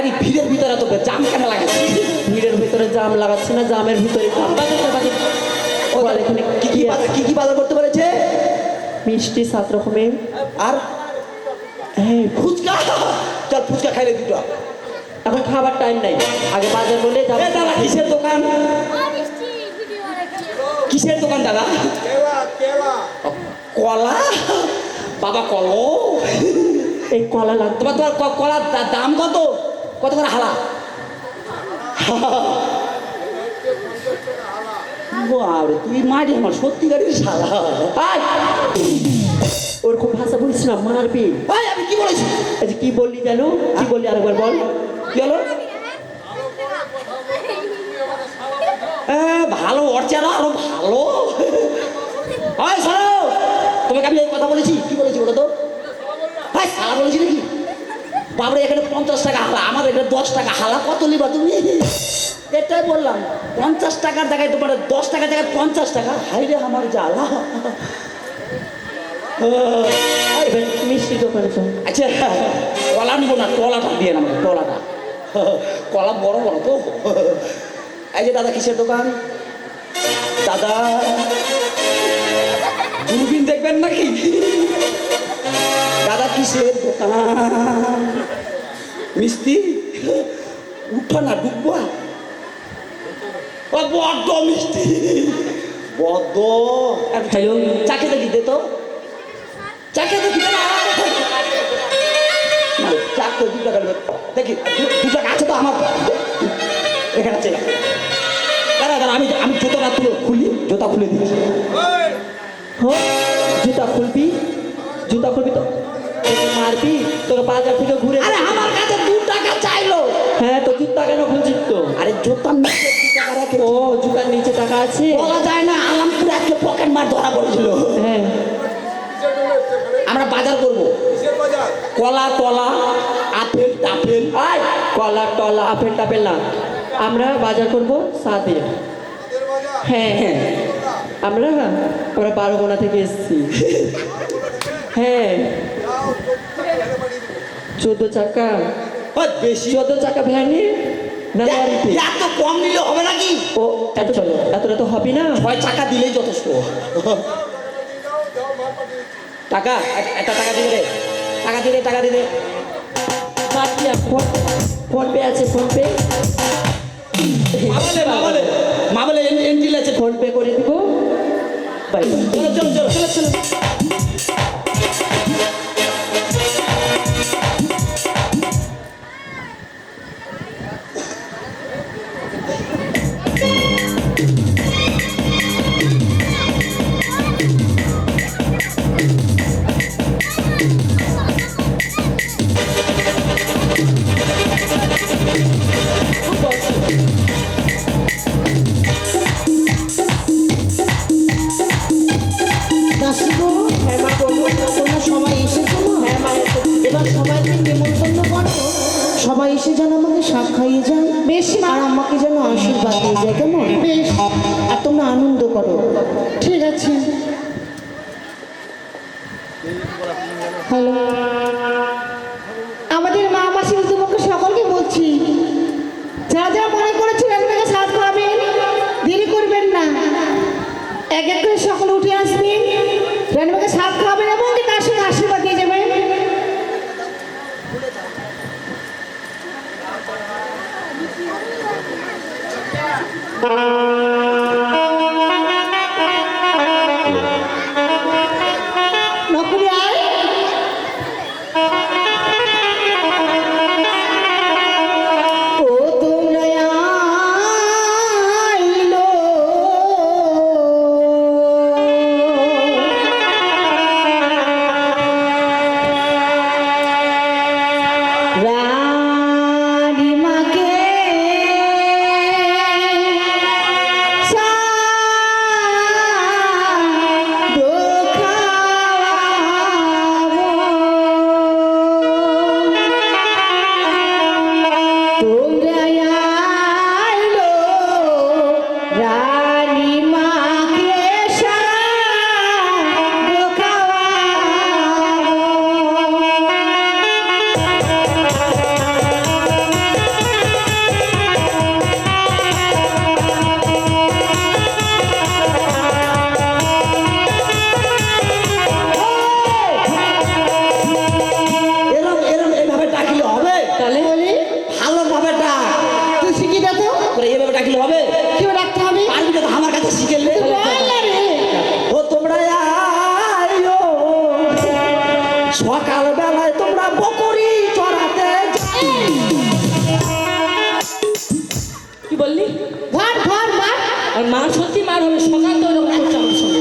মারি ভিড়ের ভিতরে তোকে জাম কেন লাগে? ভিড়ের ভিতরে জাম লাগাচ্ছে না জামের ভিতরে জাম ও এখানে কি কি বাজার- কি কি বাজার করতে পেরেছে? মিষ্টি সাত রকমের। আর? হ্যাঁ ফুচকা। চল ফুচকা খাইলে দুটো। এখন খাবার টাইম নাই। আগে বাজার বলে যাব এ দাদা কিসের দোকান? কিসের দোকান দাদা? কলা? বাবা কলো। এই কলা লাগতো তোমার কলার দাম কত? কত করে হালা তুই মাটি আমার সত্যিকারের শালা। আয়! ওরকম ভাষা বলিস না মারবি আমি কি বলেছি? আচ্ছা কি বললি জানো কি বললি আরেকবার বল? কি হলো ভালো ওর চেহারা আরও ভালো। হয় শোনো তোমাকে আমি এই কথা বলেছি কি বলেছি ওটা তো হ্যাঁ সারা বলেছি নাকি বাবরে, এখানে পঞ্চাশ টাকা হালা আমার এখানে দশ টাকা হালা, কত নিবা তুমি? এটাই বললাম, পঞ্চাশ টাকার জায়গায় তোমার দশ টাকার জায়গায় পঞ্চাশ টাকা, হাই রে আমার জ্বালা। মিষ্টি দোকানে আচ্ছা কলা নিবো না টলাটা দিয়ে আমাকে টলাটা কলা বড় বড় তো। এই যে দাদা, কিসের দোকান? দাদা দূরবীন দেখবেন নাকি? দাদা কিসের দোকান? মিষ্টি? উঠো না ডুববা বড্ড মিষ্টি। বড্ড। হ্যালো। চাকে দেখি দে তো। চাকে দেখি দে না। না, চাক তো দু টাকা দেখি দু- দু টাকা আছে তো আমার। এখানে আছে। দাঁড়া দাঁড়া আমি আমি জুতোটা তুলে খুলি। জুতা খুলে দিচ্ছি। হো জুতা খুলবি? জুতা খুলবি তো? মারবি? তোকে বাজার থেকে ঘুরে আরে আমার কাছে দু টাকা চাইলো। হ্যাঁ তো জুতা কেন খুলছিস তো? আরে জুতার নিচে টাকা রাখে ও জুতার নিচে টাকা আছে? বলা যায় না আলামপুরে আজকে পকেট মার ধরা পড়েছিল। হ্যাঁ। আমরা বাজার করব। কলা তলা আপেল টাপেল। আয়! কলা টলা আপেল টাপেল না। আমরা বাজার করব সাদে। হ্যাঁ হ্যাঁ। আমরা আমরা বারো গোনা থেকে এসেছি। হ্যাঁ। চোদ্দ চাকা। চোদ্দ চাকা ভ্যানে না লরিতে এত কম নিলে হবে নাকি? ও এত চলো এতটা তো হবে না। ছয় টাকা দিলেই যথেষ্ট। টাকা এক- একটা টাকা দিলে রে টাকা দিলে টাকা দিলে কাটিয়া ফোন ফোন পে আছে ফোন পে। মামালে মামালে মামালে এন্ট্রি আছে। ফোন পে করে দিব। চলো চলো চলো চলো চলো। দিয়ে কেমন বেশ আর তোমরা আনন্দ করো। ঠিক আছে। হ্যালো। হ্যাঁ সকাল তো ওরকম করছে আমার সঙ্গে